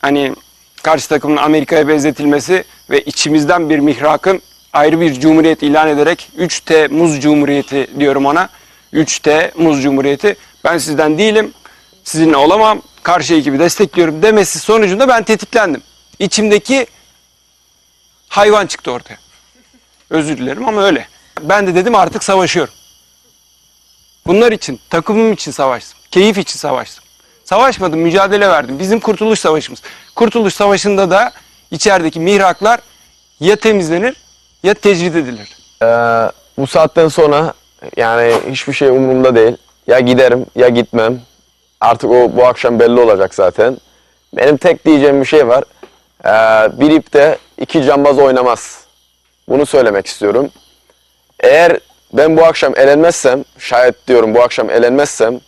hani karşı takımın Amerika'ya benzetilmesi ve içimizden bir mihrakın ayrı bir cumhuriyet ilan ederek 3T Muz Cumhuriyeti diyorum ona. 3T Muz Cumhuriyeti. Ben sizden değilim. Sizinle olamam. Karşı ekibi destekliyorum demesi sonucunda ben tetiklendim. İçimdeki hayvan çıktı ortaya. Özür dilerim ama öyle. Ben de dedim artık savaşıyorum. Bunlar için, takımım için savaştım. Keyif için savaştım. Savaşmadım, mücadele verdim. Bizim Kurtuluş Savaşımız. Kurtuluş Savaşı'nda da içerideki mihraklar ya temizlenir ya tecrid edilir. Ee, bu saatten sonra yani hiçbir şey umurumda değil. Ya giderim ya gitmem. Artık o bu akşam belli olacak zaten. Benim tek diyeceğim bir şey var. Ee, bir ipte iki cambaz oynamaz. Bunu söylemek istiyorum. Eğer ben bu akşam elenmezsem, şayet diyorum bu akşam elenmezsem,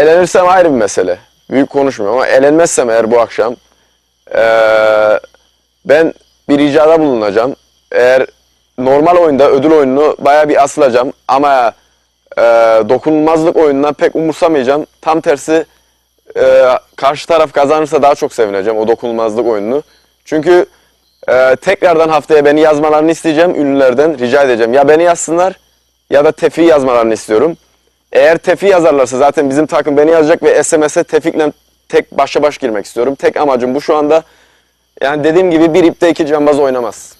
elenirsem ayrı bir mesele. Büyük konuşmuyorum ama elenmezsem eğer bu akşam, ee, ben bir ricada bulunacağım. Eğer normal oyunda ödül oyununu bayağı bir asılacağım ama e, dokunulmazlık oyununa pek umursamayacağım. Tam tersi e, karşı taraf kazanırsa daha çok sevineceğim o dokunulmazlık oyununu. Çünkü e, tekrardan haftaya beni yazmalarını isteyeceğim ünlülerden rica edeceğim. Ya beni yazsınlar ya da Tefi yazmalarını istiyorum. Eğer Tefi yazarlarsa zaten bizim takım beni yazacak ve SMS'e Tefik'le tek başa baş girmek istiyorum. Tek amacım bu şu anda. Yani dediğim gibi bir ipte iki cambaz oynamaz.